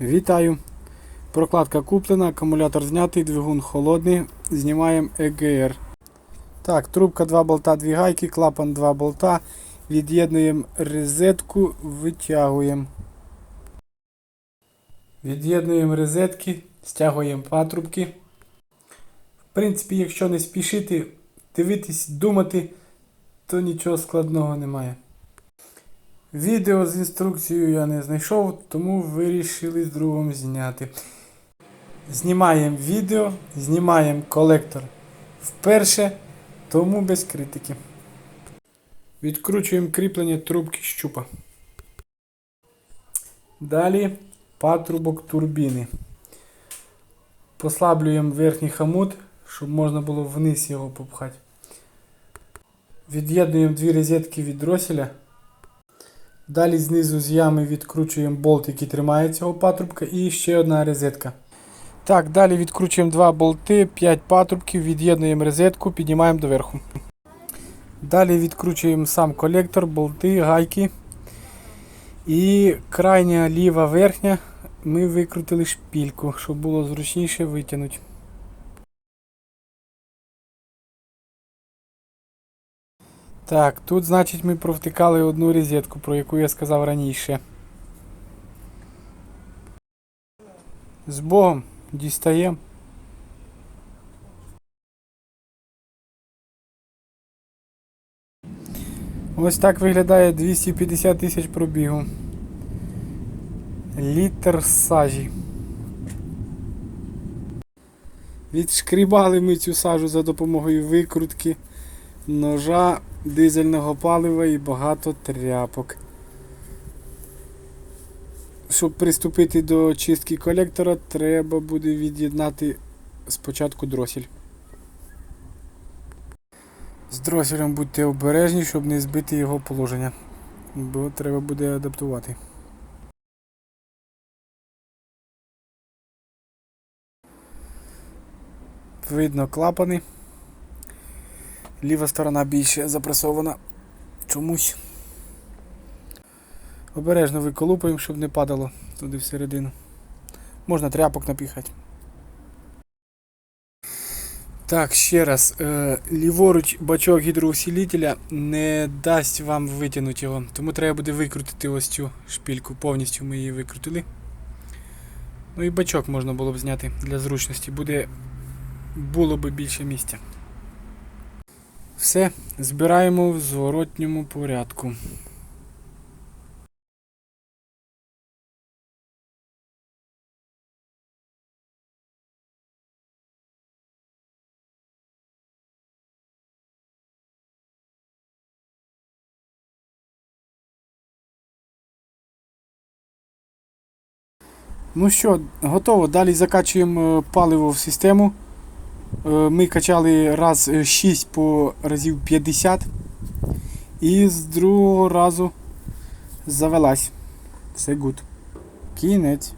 Вітаю! Прокладка куплена, акумулятор знятий, двигун холодний. Знімаємо ЕГР. Так, трубка 2 болта, 2 гайки, клапан 2 болта. Від'єднуємо розетку, витягуємо. Від'єднуємо розетки, стягуємо патрубки. В принципі, якщо не спішити, дивитись, думати, то нічого складного немає. Відео з інструкцією я не знайшов, тому вирішили з другом зняти. Знімаємо відео, знімаємо колектор вперше, тому без критики. Відкручуємо кріплення трубки щупа. Далі патрубок турбіни. Послаблюємо верхній хомут, щоб можна було вниз його попхати. Від'єднуємо дві розетки від дроселя. Далі знизу з ями відкручуємо болт, який тримає цього патрубка, і ще одна розетка. Так, далі відкручуємо два болти, 5 патрубків, від'єднуємо розетку, піднімаємо доверху. Далі відкручуємо сам колектор, болти, гайки. І крайня ліва верхня ми викрутили шпільку, щоб було зручніше витягнути. Так, тут, значить, ми провтикали одну розетку, про яку я сказав раніше. З Богом дістаємо. Ось так виглядає 250 тисяч пробігу. Літр сажі. Відшкрібали ми цю сажу за допомогою викрутки, ножа, дизельного палива і багато тряпок. Щоб приступити до чистки колектора, треба буде від'єднати спочатку дросель. З дроселем будьте обережні, щоб не збити його положення, бо треба буде адаптувати. Видно клапани. Ліва сторона більше запресована чомусь. Обережно виколупаємо, щоб не падало туди всередину. Можна тряпок напіхати. Так, ще раз. Е, ліворуч бачок гідроусилителя не дасть вам витягнути його, тому треба буде викрутити ось цю шпільку. Повністю ми її викрутили. Ну і бачок можна було б зняти для зручності. Буде, було б більше місця. Все, збираємо в зворотньому порядку. Ну що, готово. Далі закачуємо е, паливо в систему. Е, Ми качали раз е, 6 по разів 50. І з другого разу завелась. Все гуд. Кінець.